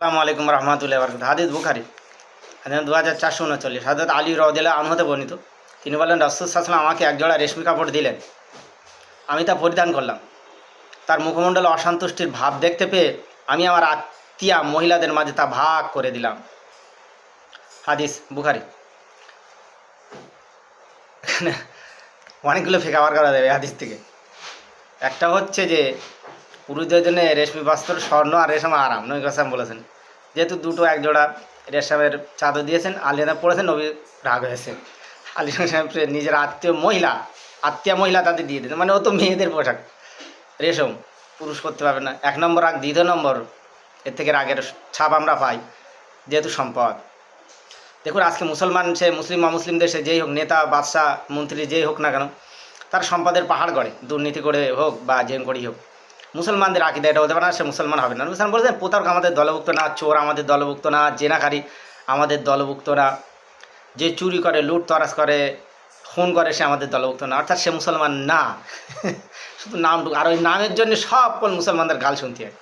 আসসালামু আলাইকুম রহমতুল্লাহ বরকত হাদিস বুখারি, হাদিস দু হাজার চারশো উনচল্লিশ। হাজরত আলী রদিল্লা আনহতে বর্ণিত। তিনি বলেন রসুল সাসলাম আমাকে একজোড়া রেশমি কাপড় দিলেন। আমি তা পরিধান করলাম। তার মুখমণ্ডলে অসন্তুষ্টির ভাব দেখতে পেয়ে আমি আমার আত্মীয়া মহিলাদের মাঝে তা ভাগ করে দিলাম। হাদিস বুখারি। অনেকগুলো ফেকা বার করা যাবে হাদিস থেকে। একটা হচ্ছে যে পুরুষদের জন্য রেশমি বস্ত্র স্বর্ণ আর রেশম আরাম নবী কাসাম বলেছেন। যেহেতু দুটো এক জোড়া রেশমের চাদর দিয়েছেন আলিয়ানা পড়েছেন, নবী রাগ হয়েছে। আলী নিজের আত্মীয় মহিলা আত্মীয় মহিলা তাদের দিয়ে দিতেন মানে ও তো মেয়েদের পোশাক। রেশম পুরুষ করতে পারবে না। এক নম্বর রাগ, দ্বিতীয় নম্বর এর থেকে রাগের ছাপ আমরা পাই, যেহেতু সম্পদ। দেখুন, আজকে মুসলমান সে, মুসলিম বা মুসলিম দেশে যেই হোক, নেতা, বাদশাহ, মন্ত্রী যেই হোক না কেন, তার সম্পদের পাহাড় গড়ে, দুর্নীতি করে হোক বা জেন করেই হোক। মুসলমানদের আকিদা এটা হতে পারে না, সে মুসলমান হবে না। মুসলমান বলছেন প্রতারক আমাদের দলভুক্ত না, চোর আমাদের দলভুক্ত না, জেনাকারী আমাদের দলভুক্ত না, যে চুরি করে, লুট তরাস করে, খুন করে, সে আমাদের দলভুক্ত না। অর্থাৎ সে মুসলমান না। শুধু নামটুকু আর ওই নামের জন্য সকল মুসলমানদের গাল শুনতে হয়।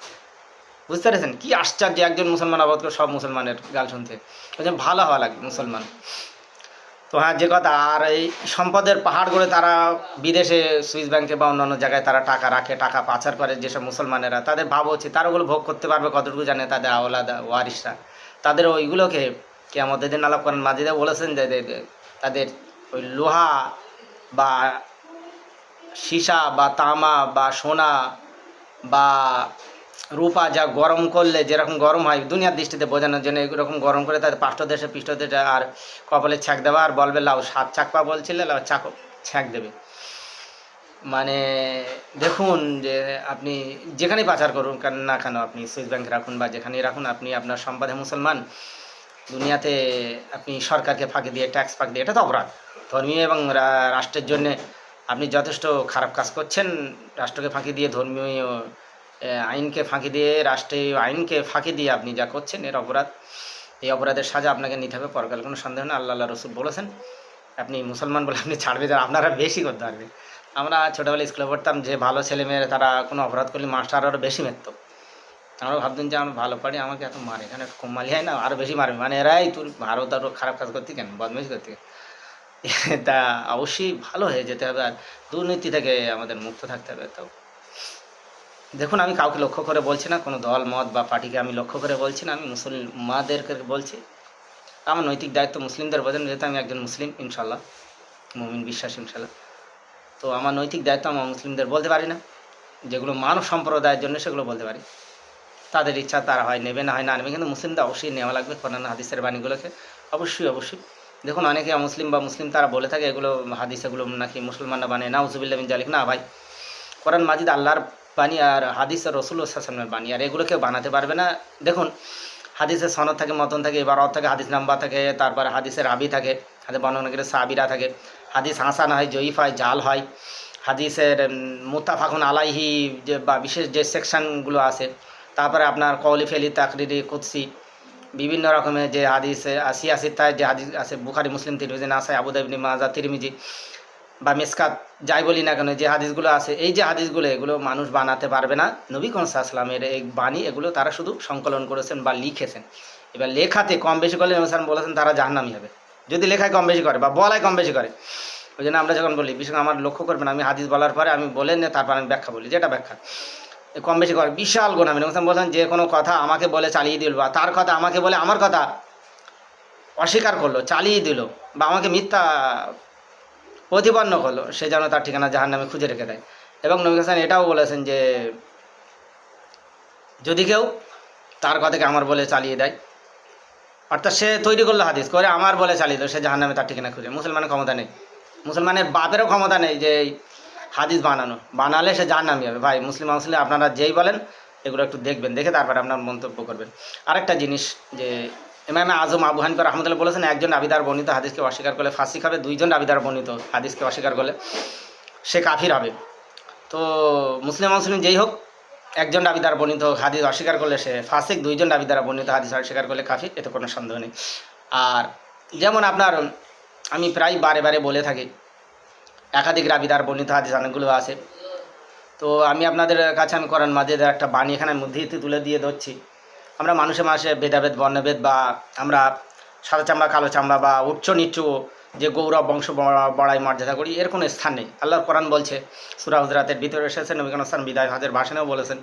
বুঝতে পেরেছেন? কি আশ্চর্য, একজন মুসলমান আবাদ করে সব মুসলমানের গাল শুনতে হয়। ভালো হওয়া লাগে মুসলমান। তো হ্যাঁ যে কথা, আর এই সম্পদের পাহাড় করে তারা বিদেশে, সুইস ব্যাংকে বা অন্যান্য জায়গায় তারা টাকা রাখে, টাকা পাচার করে যেসব মুসলমানেরা। তাদের ভাব হচ্ছে, তারা ওগুলো ভোগ করতে পারবে কতটুকু জানে তাদের আওলাদা ওয়ারিসরা তাদের ওইগুলোকে কে আমাদের দিন আলাপ করেন, মাজিদে বলেছেন যে তাদের ওই লোহা বা সীসা বা তামা বা সোনা বা রূপা যা গরম করলে, যেরকম গরম হয়, দুনিয়ার দৃষ্টিতে বোঝানোর জন্য এরকম গরম করে তাদের পাষ্ট দেশে পৃষ্ঠ দেশে আর কপালে ছ্যাঁক দেওয়া আর বলবে, লাউ সাত চাকপা বলছিলে, লাউ চাক ছ্যাঁক দেবে। মানে দেখুন যে আপনি যেখানেই পাচার করুন কেন না কেন, আপনি সুইস ব্যাংকে রাখুন বা যেখানেই রাখুন, আপনি আপনার সম্পাদে মুসলমান, দুনিয়াতে আপনি সরকারকে ফাঁকি দিয়ে ট্যাক্স ফাঁকি দিয়ে, এটা তো অপরাধ। ধর্মীয় এবং রাষ্ট্রের জন্যে আপনি যথেষ্ট খারাপ কাজ করছেন, রাষ্ট্রকে ফাঁকি দিয়ে ধর্মীয় আইনকে ফাঁকি দিয়ে, রাষ্ট্রীয় আইনকে ফাঁকি দিয়ে আপনি যা করছেন, এর অপরাধ, এই অপরাধের সাজা আপনাকে নিতে হবে, পরকাল কোনো সন্দেহ না আল্লাহ আল্লাহ রসুল বলেছেন। আপনি মুসলমান বলে আপনি ছাড়বে যান আপনারা বেশি করতে পারবে। আমরা ছোটোবেলায় স্কুলে পড়তাম যে ভালো ছেলেমেয়েরা তারা কোনো অপরাধ করলে মাস্টার আরও বেশি মারত। আমরা ভাবতাম যে আমি ভালো পারি আমাকে এত মারে, এখানে কম মালি, হয় না আরও বেশি মারবে। মানে এরাই তুই আরও তারও খারাপ কাজ করতে কেন, বদমাইশি করতে কেন? তা অবশ্যই ভালো হয়ে যেতে হবে, আর দুর্নীতি থেকে আমাদের মুক্ত থাকতে হবে, তো দেখুন, আমি কাউকে লক্ষ্য করে বলছি না, কোনো দল, মত বা পার্টিকে আমি লক্ষ্য করে বলছি না, আমি মুসলমানদেরকে বলছি। আমার নৈতিক দায়িত্ব মুসলিমদের বোঝেন, যেহেতু আমি একজন মুসলিম ইনশাল্লাহ মুমিন বিশ্বাস ইনশাল্লাহ তো আমার নৈতিক দায়িত্ব আমার মুসলিমদের বলতে পারি না। যেগুলো মানব সম্প্রদায়ের জন্য, সেগুলো বলতে পারি। তাদের ইচ্ছা তারা হয় নেবে না, হয় না নেবে, কিন্তু মুসলিমদের অবশ্যই নেওয়া লাগবে কোরআন হাদিসের বাণীগুলোকে। অবশ্যই অবশ্যই। দেখুন, অনেকে মুসলিম বা মুসলিম, তারা বলে থাকে, এগুলো হাদিস, এগুলো নাকি মুসলমানরা বানিয়ে। না উজুবিল্লা বিন জালিক না ভাই, কোরআন মাজিদ আল্লাহর বাণী আর হাদিস আর রসুল সাসনের বাণী। আর এগুলো কেউ বানাতে পারবে না। দেখুন হাদিসের সনদ থাকে মতন থাকে এবার অর্থ থাকে হাদিস নাম্বার থাকে তারপরে হাদিসের আবি থাকে হাতে করে সাবিরা থাকে হাদিস হাসান হয় জয়ীফ হয় জাল হয় হাদিসের উম, মুত্তাফাকুন আলাইহি যে বা বিশেষ যে সেকশনগুলো আছে তারপরে আপনার কৌলি ফেলি তাকরিরি কুৎসি বিভিন্ন রকমের যে হাদিস সিয়াসিত্তায় যে হাদিস আছে বুখারি মুসলিম তিরমিজি নাসাই আবুদাবিনী মাজা তিরমিজি বা মেসকাত যাই বলি না কেন, যে হাদিসগুলো আছে, এই যে হাদিসগুলো, এগুলো মানুষ বানাতে পারবে না। নবী কনসালামের এই বাণী, এগুলো তারা শুধু সংকলন করেছেন বা লিখেছেন। এবার লেখাতে কম বেশি করলে নবী বলেছেন তারা জাহান্নামি হবে। যদি লেখায় কম বেশি করে বা বলায় কম বেশি করে। ওই জন্য আমরা যখন বলি, বিশেষ আমার লক্ষ্য করবেন, আমি হাদিস বলার পরে আমি বলে না, তারপর আমি ব্যাখ্যা বলি, যেটা ব্যাখ্যা। কম বেশি করে, বিশাল গুণ আমি নবী বলেন যে কোনো কথা আমাকে বলে চালিয়ে দিল বা তার কথা আমাকে বলে আমার কথা অস্বীকার করল, চালিয়ে দিল বা আমাকে মিথ্যা প্রতিপন্ন করল। সে যেন তার ঠিকানা জাহার নামে খুঁজে রেখে দেয়। এবং নবী হাসান এটাও বলেছেন যে, যদি কেউ তার কথাকে আমার বলে চালিয়ে দেয়, অর্থাৎ সে তৈরি করল হাদিস, করে আমার বলে চালিয়ে দেয়, সে জাহার নামে তার ঠিকানা খুঁজে। মুসলমানের ক্ষমতা নেই। মুসলমানের বাপেরও ক্ষমতা নেই যে হাদিস বানানো। বানালে সে জাহার নামি হবে ভাই, মুসলিম মুসলিম আপনারা যেই বলেন, এগুলো একটু দেখবেন, দেখে তারপরে আপনার মন্তব্য করবেন। আরেকটা জিনিস যে ইমামে আজম আবু হানিফা রহমতুল্লাহ বলেছেন, একজন আবিদার বর্ণিত হাদিসকে অস্বীকার করলে ফাঁসি খাবে, দুইজন আবিদার বর্ণিত হাদিসকে অস্বীকার করলে সে কাফির হবে। তো মুসলিম মুসলিম যেই হোক, একজন দাবিদার বর্ণিত হাদিস অস্বীকার করলে সে ফাসিক, দুইজন দাবিদার বর্ণিত হাদিস অস্বীকার করলে কাফির, এতে কোনো সন্দেহ নেই। আর যেমন আপনার, আমি প্রায় বারে বারে বলে থাকি, একাধিক রাবিদার বর্ণিত হাদিস অনেকগুলো আছে। তো আমি আপনাদের কাছে আমি করেন মাঝে একটা বাণী এখানে মধ্যে তুলে দিয়ে ধরছি। আমরা মানুষে মানুষে ভেদাভেদ, বর্ণভেদ বা আমরা সাদা চামড়া, কালো চামড়া বা উচ্চ নিচু যে গৌরব, বংশ বড়াই, মর্যাদা করি, এর কোনো স্থান নেই। আল্লাহর কোরআন বলছে, সুরা হুজরাতের ভিতরে এসেছেন নবীকান স্থান বিদায় হাজের ভাষণেও বলেছেন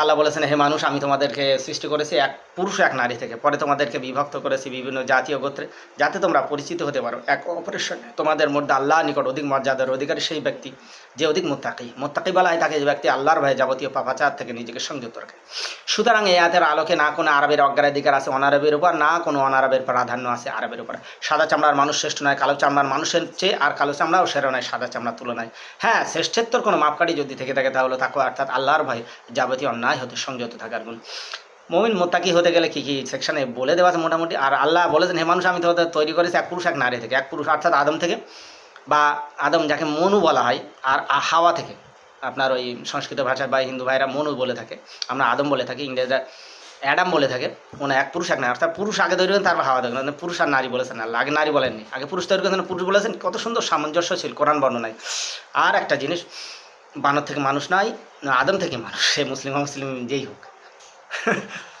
আল্লাহ বলেছেন, হে মানুষ, আমি তোমাদেরকে সৃষ্টি করেছি এক পুরুষ, এক নারী থেকে। পরে তোমাদেরকে বিভক্ত করেছি বিভিন্ন জাতীয় গোত্রে, যাতে তোমরা পরিচিত হতে পারো। এক অপরের সঙ্গে তোমাদের মধ্যে আল্লাহ নিকট অধিক মর্যাদার অধিকারী সেই ব্যক্তি, যে অধিক মোত্তাকি। মোত্তাকি বলা হয় তাকে যে ব্যক্তি আল্লাহর ভাই যাবতীয় পাপাচার থেকে নিজেকে সংযুক্ত রাখে। সুতরাং এই আয়াতের আলোকে না কোনো আরবের অগ্রাধিকার আছে, অনারবের উপর, না কোনো অনারবের প্রাধান্য আছে আরবের উপর। সাদা চামড়ার মানুষ শ্রেষ্ঠ নয়, কালো চামড়ার মানুষের চেয়ে আর কালো চামড়াও সেরা নয় সাদা চামড়ার তুলনায়। হ্যাঁ শ্রেষ্ঠত্বর কোনো মাপকাঠি যদি থেকে থাকে তাহলে তাকে অর্থাৎ আল্লাহর ভাই যাবতীয় অন্যায় হতে সংযত থাকার গুণ। মমিন মোত্তাকি হতে গেলে কী কী সেকশনে বলে দেওয়া আছে মোটামুটি? আর আল্লাহ বলেছেন, হে মানুষ, আমি তোমাদের তৈরি করেছি এক পুরুষ, এক নারী থেকে। এক পুরুষ, অর্থাৎ আদম থেকে, বা আদম যাকে মনু বলা হয়, আর হাওয়া থেকে। আপনার ওই সংস্কৃত ভাষায় বা হিন্দু ভাইরা মনু বলে থাকে। আমরা আদম বলে থাকি, ইংরেজরা অ্যাডাম বলে থাকে। ওনা এক পুরুষ, এক নারী। অর্থাৎ পুরুষ আগে তৈরি করেন তারপর হাওয়া তৈরি পুরুষ আর নারী বলেছেন আল্লাহ আগে নারী বলেননি। আগে পুরুষ তৈরি করেছেন, পুরুষ বলেছেন। কত সুন্দর সামঞ্জস্য ছিল, কোরআন বর্ণনায়। আর একটা জিনিস বানর থেকে মানুষ নয় আদম থেকে মানুষ সে মুসলিম মুসলিম যেই হোক।